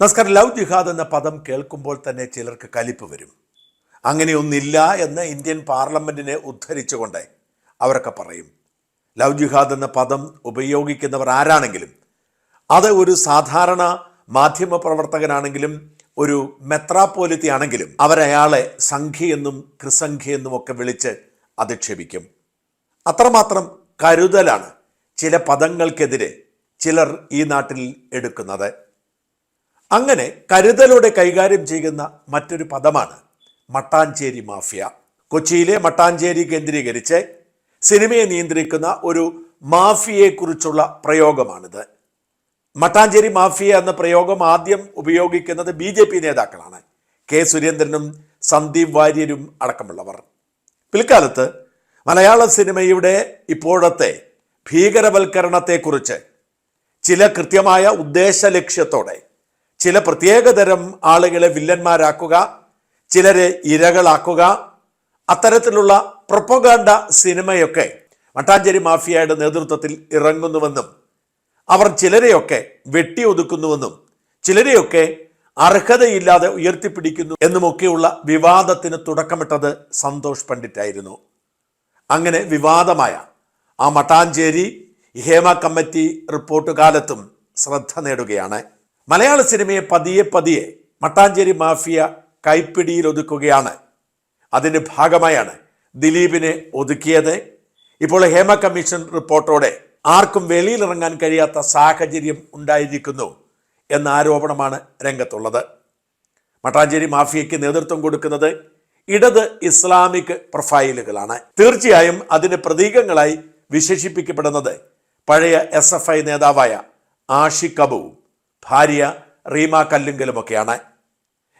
നമസ്കാരം. ലവ് ജിഹാദ് എന്ന പദം കേൾക്കുമ്പോൾ തന്നെ ചിലർക്ക് കലിപ്പ് വരും. അങ്ങനെയൊന്നില്ല എന്ന് ഇന്ത്യൻ പാർലമെന്റിനെ ഉദ്ധരിച്ചുകൊണ്ട് അവരൊക്കെ പറയും. ലവ് ജിഹാദ് എന്ന പദം ഉപയോഗിക്കുന്നവർ ആരാണെങ്കിലും അത് ഒരു സാധാരണ മാധ്യമ പ്രവർത്തകനാണെങ്കിലും ഒരു മെത്രാപ്പോലിത്തി ആണെങ്കിലും അവരയാളെ സംഖ്യയെന്നും ക്രിസംഖ്യയെന്നും ഒക്കെ വിളിച്ച് അധിക്ഷേപിക്കും. അത്രമാത്രം കരുതലാണ് ചില പദങ്ങൾക്കെതിരെ ചിലർ ഈ നാട്ടിൽ എടുക്കുന്നത്. അങ്ങനെ കരുതലോടെ കൈകാര്യം ചെയ്യുന്ന മറ്റൊരു പദമാണ് മട്ടാഞ്ചേരി മാഫിയ. കൊച്ചിയിലെ മട്ടാഞ്ചേരി കേന്ദ്രീകരിച്ച് സിനിമയെ നിയന്ത്രിക്കുന്ന ഒരു മാഫിയയെക്കുറിച്ചുള്ള പ്രയോഗമാണിത്. മട്ടാഞ്ചേരി മാഫിയ എന്ന പ്രയോഗം ആദ്യം ഉപയോഗിക്കുന്നത് ബി ജെ പി നേതാക്കളാണ്. കെ സുരേന്ദ്രനും സന്ദീപ് വാര്യരും അടക്കമുള്ളവർ. പിൽക്കാലത്ത് മലയാള സിനിമയുടെ ഇപ്പോഴത്തെ ഭീകരവൽക്കരണത്തെക്കുറിച്ച് ചില കൃത്യമായ ഉദ്ദേശ ലക്ഷ്യത്തോടെ ചില പ്രത്യേകതരം ആളുകളെ വില്ലന്മാരാക്കുക ചിലരെ ഇരകളാക്കുക അത്തരത്തിലുള്ള പ്രൊപ്പഗാണ്ട സിനിമയൊക്കെ മട്ടാഞ്ചേരി മാഫിയയുടെ നേതൃത്വത്തിൽ ഇറങ്ങുന്നുവെന്നും അവർ ചിലരെയൊക്കെ വെട്ടിയൊതുക്കുന്നുവെന്നും ചിലരെയൊക്കെ അർഹതയില്ലാതെ ഉയർത്തിപ്പിടിക്കുന്നു എന്നുമൊക്കെയുള്ള വിവാദത്തിന് തുടക്കമിട്ടത് സന്തോഷ് പണ്ഡിറ്റായിരുന്നു. അങ്ങനെ വിവാദമായ ആ മട്ടാഞ്ചേരി ഹേമ കമ്മിറ്റി റിപ്പോർട്ട് കാലത്തും ശ്രദ്ധ നേടുകയാണ്. മലയാള സിനിമയെ പതിയെ പതിയെ മട്ടാഞ്ചേരി മാഫിയ കൈപ്പിടിയിൽ ഒതുക്കുകയാണ്. അതിന്റെ ഭാഗമായാണ് ദിലീപിനെ ഒതുക്കിയത്. ഇപ്പോൾ ഹേമ കമ്മീഷൻ റിപ്പോർട്ടോടെ ആർക്കും വെളിയിലിറങ്ങാൻ കഴിയാത്ത സാഹചര്യം ഉണ്ടായിരിക്കുന്നു എന്ന ആരോപണമാണ് രംഗത്തുള്ളത്. മട്ടാഞ്ചേരി മാഫിയയ്ക്ക് നേതൃത്വം കൊടുക്കുന്നത് ഇടത് ഇസ്ലാമിക് പ്രൊഫൈലുകളാണ്. തീർച്ചയായും അതിന് പ്രതീകങ്ങളായി വിശേഷിപ്പിക്കപ്പെടുന്നത് പഴയ എസ് നേതാവായ ആഷിഖ് അബുവും. ഭാര്യ റീമ കല്ലുങ്കലുമൊക്കെയാണ്.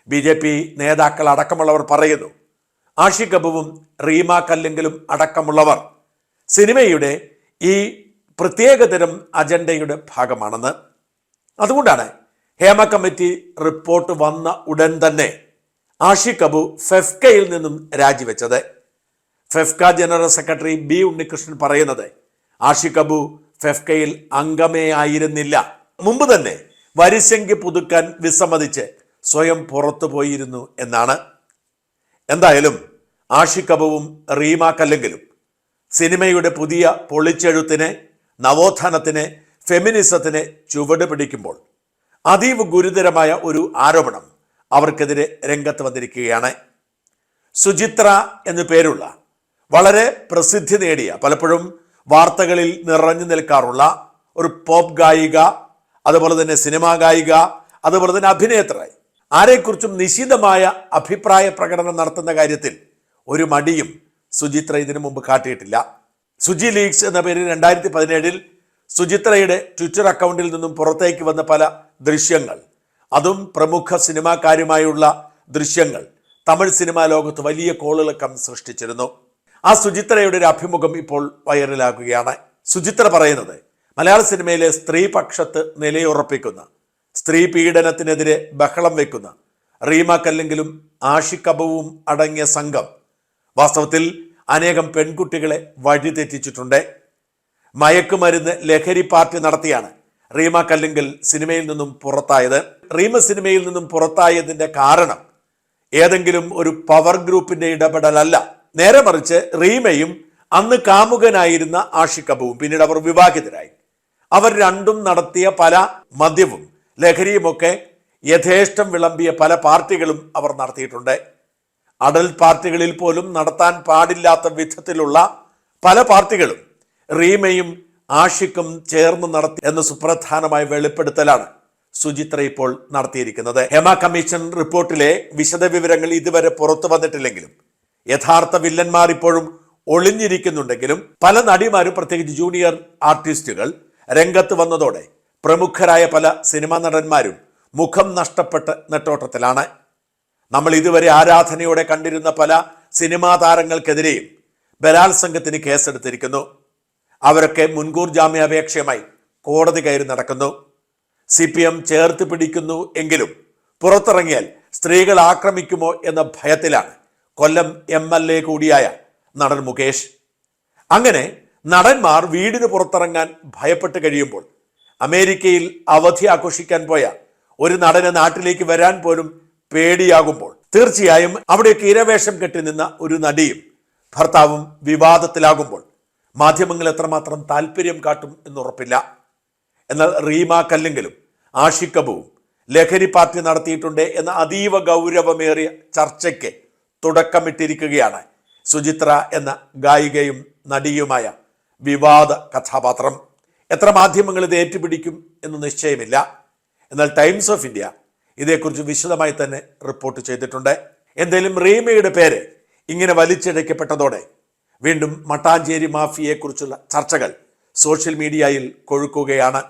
ബി ജെ പി നേതാക്കൾ അടക്കമുള്ളവർ പറയുന്നു ആഷിഖ് അബുവും റീമ കല്ലുങ്കലും അടക്കമുള്ളവർ സിനിമയുടെ ഈ പ്രത്യേകതരം അജണ്ടയുടെ ഭാഗമാണെന്ന്. അതുകൊണ്ടാണ് ഹേമ കമ്മിറ്റി റിപ്പോർട്ട് വന്ന ഉടൻ തന്നെ ആഷിഖ് അബു ഫെഫ്കയിൽ നിന്നും രാജിവെച്ചത്. FEFKA general secretary B Unnikrishnan പറയുന്നത് ആഷിഖ് അബു ഫെഫ്കയിൽ അംഗമേ ആയിരുന്നില്ല. മുമ്പ് തന്നെ വരിസംഖ്യ പുതുക്കാൻ വിസമ്മതിച്ച് സ്വയം പുറത്തു പോയിരുന്നു എന്നാണ്. എന്തായാലും ആഷിക്കപവും റീമാക്കല്ലെങ്കിലും റീമ കല്ലെങ്കിലും സിനിമയുടെ പുതിയ പൊളിച്ചെഴുത്തിനെ നവോത്ഥാനത്തിന് ഫെമിനിസത്തിന് ചുവട് പിടിക്കുമ്പോൾ അതീവ് ഗുരുതരമായ ഒരു ആരോപണം അവർക്കെതിരെ രംഗത്ത് വന്നിരിക്കുകയാണ്. സുചിത്ര എന്നു പേരുള്ള വളരെ പ്രസിദ്ധി നേടിയ പലപ്പോഴും വാർത്തകളിൽ നിറഞ്ഞു നിൽക്കാറുള്ള ഒരു പോപ്പ് ഗായിക അതുപോലെ തന്നെ സിനിമാ ഗായിക അതുപോലെ തന്നെ അഭിനേത്രി ആരെക്കുറിച്ചും നിശിതമായ അഭിപ്രായ പ്രകടനം നടത്തുന്ന കാര്യത്തിൽ ഒരു മടിയും സുചിത്ര ഇതിനു മുമ്പ് കാട്ടിയിട്ടില്ല. സുജി ലീഗ്സ് എന്ന പേരിൽ രണ്ടായിരത്തി പതിനേഴിൽ സുചിത്രയുടെ ട്വിറ്റർ അക്കൗണ്ടിൽ നിന്നും പുറത്തേക്ക് വന്ന പല ദൃശ്യങ്ങൾ. അതും പ്രമുഖ സിനിമാക്കാരുമായുള്ള ദൃശ്യങ്ങൾ. തമിഴ് സിനിമാ ലോകത്ത് വലിയ കോളിളക്കം സൃഷ്ടിച്ചിരുന്നു. ആ സുചിത്രയുടെ ഒരു അഭിമുഖം ഇപ്പോൾ വൈറലാകുകയാണ്. സുചിത്ര പറയുന്നത് മലയാള സിനിമയിലെ സ്ത്രീപക്ഷത്ത് നിലയുറപ്പിക്കുന്ന സ്ത്രീ പീഡനത്തിനെതിരെ ബഹളം വെക്കുന്ന റീമ കല്ലെങ്കിലും ആഷിക്കബവും അടങ്ങിയ സംഘം വാസ്തവത്തിൽ അനേകം പെൺകുട്ടികളെ വഴിതെറ്റിച്ചിട്ടുണ്ട്. മയക്കുമരുന്ന് ലഹരി പാർട്ടി നടത്തിയാണ് റീമ കല്ലിങ്കൽ സിനിമയിൽ നിന്നും പുറത്തായത്. റീമ സിനിമയിൽ നിന്നും പുറത്തായതിന്റെ കാരണം ഏതെങ്കിലും ഒരു പവർ ഗ്രൂപ്പിന്റെ ഇടപെടലല്ല. നേരെ മറിച്ച് റീമയും അന്ന് കാമുകനായിരുന്ന ആഷിക്കബുവും പിന്നീട് അവർ വിവാഹിതരായി. അവർ രണ്ടും നടത്തിയ പല മദ്യവും ലഹരിയുമൊക്കെ യഥേഷ്ടം വിളമ്പിയ പല പാർട്ടികളും അവർ നടത്തിയിട്ടുണ്ട്. അടൽ പാർട്ടികളിൽ പോലും നടത്താൻ പാടില്ലാത്ത വിധത്തിലുള്ള പല പാർട്ടികളും റീമയും ആഷിക്കും ചേർന്ന് നടത്തി എന്ന സുപ്രധാനമായ വെളിപ്പെടുത്തലാണ് സുചിത്ര ഇപ്പോൾ നടത്തിയിരിക്കുന്നത്. ഹെമ കമ്മീഷൻ റിപ്പോർട്ടിലെ വിശദവിവരങ്ങൾ ഇതുവരെ പുറത്തു വന്നിട്ടില്ലെങ്കിലും യഥാർത്ഥ വില്ലന്മാർ ഇപ്പോഴും ഒളിഞ്ഞിരിക്കുന്നുണ്ടെങ്കിലും പല നടിമാരും പ്രത്യേകിച്ച് ജൂനിയർ ആർട്ടിസ്റ്റുകൾ രംഗത്ത് വന്നതോടെ പ്രമുഖരായ പല സിനിമാ നടന്മാരും മുഖം നഷ്ടപ്പെട്ട് നെട്ടോട്ടത്തിലാണ്. നമ്മൾ ഇതുവരെ ആരാധനയോടെ കണ്ടിരുന്ന പല സിനിമാ താരങ്ങൾക്കെതിരെയും ബലാത്സംഗത്തിന് കേസെടുത്തിരിക്കുന്നു. അവരൊക്കെ മുൻകൂർ ജാമ്യാപേക്ഷയുമായി കോടതി കയറി നടക്കുന്നു. സി പി എം ചേർത്ത് പിടിക്കുന്നു എങ്കിലും പുറത്തിറങ്ങിയാൽ സ്ത്രീകൾ ആക്രമിക്കുമോ എന്ന ഭയത്തിലാണ് കൊല്ലം എം എൽ എ കൂടിയായ നടൻ മുകേഷ്. അങ്ങനെ നടന്മാർ വീടിന് പുറത്തിറങ്ങാൻ ഭയപ്പെട്ട് കഴിയുമ്പോൾ അമേരിക്കയിൽ അവധി ആഘോഷിക്കാൻ പോയ ഒരു നടന് നാട്ടിലേക്ക് വരാൻ പോലും പേടിയാകുമ്പോൾ തീർച്ചയായും അവിടെ ഇരവേഷം കെട്ടി നിന്ന ഒരു നടിയും ഭർത്താവും വിവാദത്തിലാകുമ്പോൾ മാധ്യമങ്ങൾ എത്രമാത്രം താല്പര്യം കാട്ടും എന്നുറപ്പില്ല. എന്നാൽ റീമ കല്ലെങ്കിലും ആഷിക്കബുവും ലഹരി പാർട്ടി നടത്തിയിട്ടുണ്ട് എന്ന അതീവ ഗൗരവമേറിയ ചർച്ചയ്ക്ക് തുടക്കമിട്ടിരിക്കുകയാണ് സുചിത്ര എന്ന ഗായികയും നടിയുമായ വിവാദ കഥാപാത്രം. എത്ര മാധ്യമങ്ങൾ ഇത് ഏറ്റുപിടിക്കും എന്ന് നിശ്ചയമില്ല. എന്നാൽ ടൈംസ് ഓഫ് ഇന്ത്യ ഇതേക്കുറിച്ച് വിശദമായി തന്നെ റിപ്പോർട്ട് ചെയ്തിട്ടുണ്ട്. എന്തേലും റീമയുടെ പേര് ഇങ്ങനെ വലിച്ചിഴയ്ക്കപ്പെട്ടതോടെ വീണ്ടും മട്ടാഞ്ചേരി മാഫിയയെക്കുറിച്ചുള്ള ചർച്ചകൾ സോഷ്യൽ മീഡിയയിൽ കൊഴുക്കുകയാണ്.